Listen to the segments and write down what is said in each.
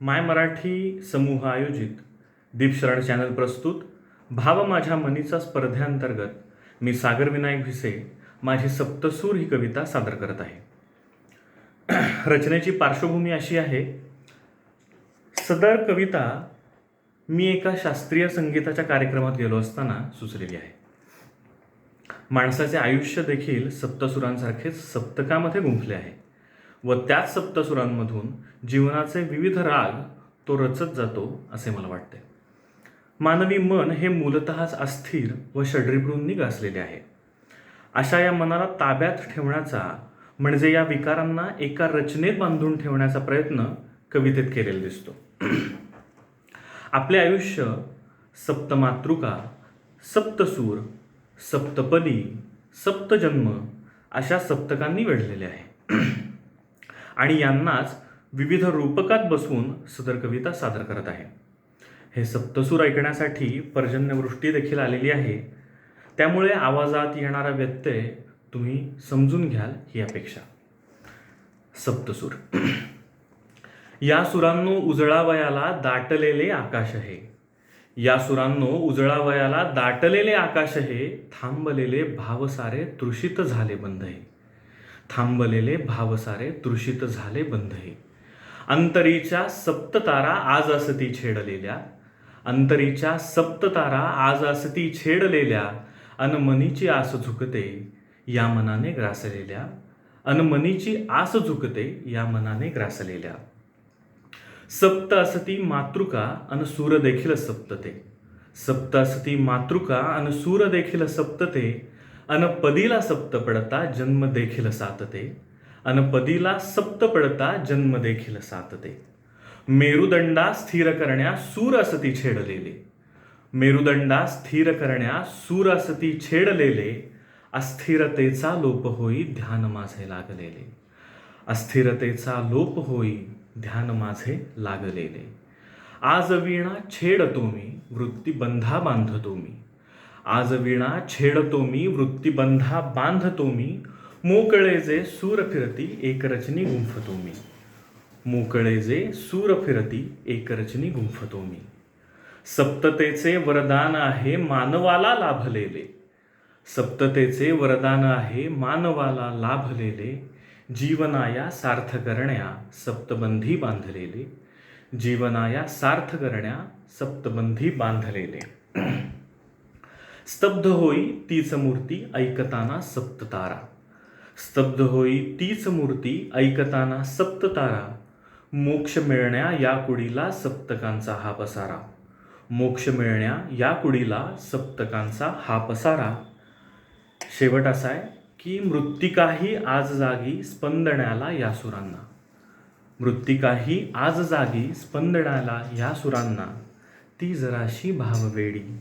माय मराठी समूह आयोजित दीपशरण चॅनल प्रस्तुत भाव माझ्या मनीचा स्पर्धेअंतर्गत मी सागर विनायक भिसे माझी सप्तसूर ही कविता सादर करत आहे. रचनेची पार्श्वभूमी अशी आहे सदर कविता मी एका शास्त्रीय संगीताच्या कार्यक्रमात गेलो असताना सुचलेली आहे. माणसाचे आयुष्य देखील सप्तसुरांसारखेच सप्तकामध्ये गुंफले आहे. व त्याच सप्तसुरांमधून जीवनाचे विविध राग तो रचत जातो असे मला वाटते. मानवी मन हे मूलतःच अस्थिर व षड्रिपूंनी गासलेले आहे. अशा या मनाला ताब्यात ठेवण्याचा म्हणजे या विकारांना एका रचनेत बांधून ठेवण्याचा प्रयत्न कवितेत केलेला दिसतो. आपले आयुष्य सप्तमातृका सप्तसूर सप्तपदी सप्तजन्म अशा सप्तकांनी वेढलेले आहे. आणि यांनाच विविध रूपकात बसवून सदर कविता सादर करत आहे. हे सप्तसूर ऐकण्यासाठी पर्जन्यवृष्टी देखील आलेली आहे. त्यामुळे आवाजात येणारा व्यत्यय तुम्ही समजून घ्याल ही अपेक्षा. सप्तसूर. या सुरांनो उजळावयाला दाटलेले आकाश हे या सुरांनो उजळावयाला दाटलेले आकाश हे थांबलेले भावसारे तृषित झाले बंध. हे थांबलेले भावसारे तृषित झाले बंध हे अंतरीच्या सप्ततारा आज असती छेडलेल्या अंतरीच्या सप्ततारा आज असती छेडलेल्या अनमनीची आस झुकते या मनाने ग्रासलेल्या अनमनीची आस झुकते या मनाने ग्रासलेल्या. सप्त असती मातृका अन सूर देखील सप्तते. सप्त असती मातृका अन सूर देखील सप्तते अनपदीला सप्त पडता जन्म देखील सातते. अन पदीला सप्त पडता जन्म देखील सातते. मेरुदंडा स्थिर करण्या सूर असती छेडलेले. मेरुदंडा स्थिर करण्या सूर असती छेडलेले अस्थिरतेचा लोप होई ध्यान माझे लागलेले. अस्थिरतेचा लोप होई ध्यान माझे लागलेले. आज वीणा छेडतो मी वृत्ती बंधा बांधतो मी. आज विणा छेडतो मी वृत्तीबंधा बांधतो मी मोकळे जे सूर फिरती एक रचनी गुंफतो मी मोकळे जे सूर फिरती एक रचनी गुंफतो मी सप्ततेचे वरदान आहे मानवाला लाभलेले. सप्ततेचे वरदान आहे मानवाला लाभलेले. जीवनाया सार्थ करण्या सप्तबंधी बांधलेले. जीवनाया सार्थ करण्या सप्तबंधी बांधलेले. स्तब्ध होई तीच मूर्ती ऐकताना सप्ततारा. स्तब्ध होई तीच मूर्ती ऐकताना सप्ततारा. मोक्ष मिळण्या या कुडीला सप्तकांचा हा पसारा. मोक्ष मिळण्या या कुडीला सप्तकांचा हा पसारा. शेवट असा आहे की मृत्तिकाही आज जागी स्पंदण्याला या सुरांना. मृत्तिकाही आज जागी स्पंदण्याला या सुरांना. ती जराशी भाववेडी.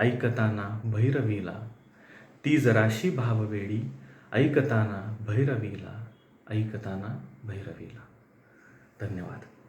ऐकताना भैरवीला. ती जराशी भाववेडी ऐकताना भैरवीला ऐकताना भैरवीला. धन्यवाद.